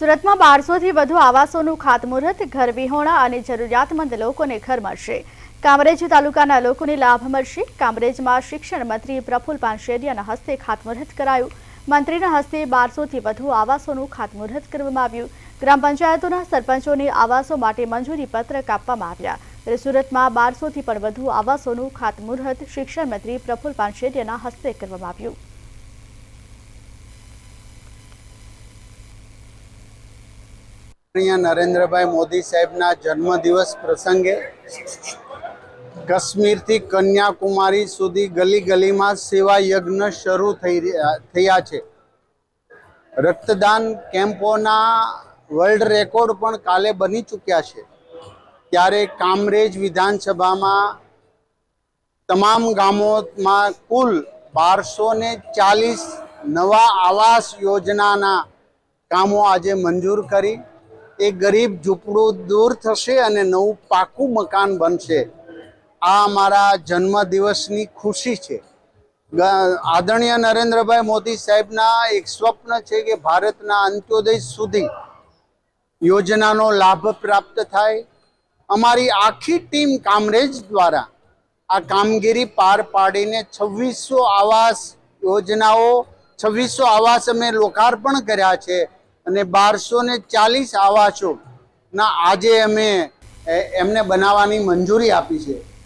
સુરતમાં બારસોથી વધુ આવાસોનું ખાતમુહૂર્ત, ઘર વિહોણા અને જરૂરિયાતમંદ લોકોને ઘર મળશે. કામરેજ તાલુકાના લોકોને લાભ મળશે. કામરેજમાં શિક્ષણ મંત્રી પ્રફુલ પાનશેરિયાના હસ્તે ખાતમુહૂર્ત કરાયું. મંત્રીના હસ્તે બારસોથી વધુ આવાસોનું ખાતમુહૂર્ત કરવામાં આવ્યું. ગ્રામ પંચાયતોના સરપંચોને આવાસો માટે મંજૂરી પત્રક આપવામાં આવ્યા. ત્યારે સુરતમાં બારસોથી પણ વધુ આવાસોનું ખાતમુહૂર્ત શિક્ષણ મંત્રી પ્રફુલ પાનશેરિયાના હસ્તે કરવામાં આવ્યું. અહીંયા નરેન્દ્રભાઈ મોદી સાહેબના જન્મદિવસ પ્રસંગે કાશ્મીરથી કન્યાકુમારી સુધી ગલી ગલીમાં સેવા યજ્ઞ શરૂ થઈ થયા છે. રક્તદાન કેમ્પોના વર્લ્ડ રેકોર્ડ પણ કાલે બની ચૂક્યા છે. ત્યારે કામરેજ વિધાનસભામાં તમામ ગામોમાં કુલ બારસો ને ચાલીસ નવા આવાસ યોજનાના કામો આજે મંજૂર કરી એ ગરીબ ઝૂંપડું દૂર થશે અને નવું પાકું મકાન બનશે. આ અમારા જન્મદિવસની ખુશી છે. આદરણીય નરેન્દ્રભાઈ મોદી સાહેબના એક સ્વપ્ન છે કે ભારતના અંત્યોદય સુધી યોજનાનો લાભ પ્રાપ્ત થાય. અમારી આખી ટીમ કામરેજ દ્વારા આ કામગીરી પાર પાડીને છવ્વીસો આવાસ યોજનાઓ, છવ્વીસો આવાસ અમે લોકાર્પણ કર્યા છે. અને બારસો ને ચાલીસ આવાસો ના આજે અમે એમને બનાવવાની મંજૂરી આપી છે.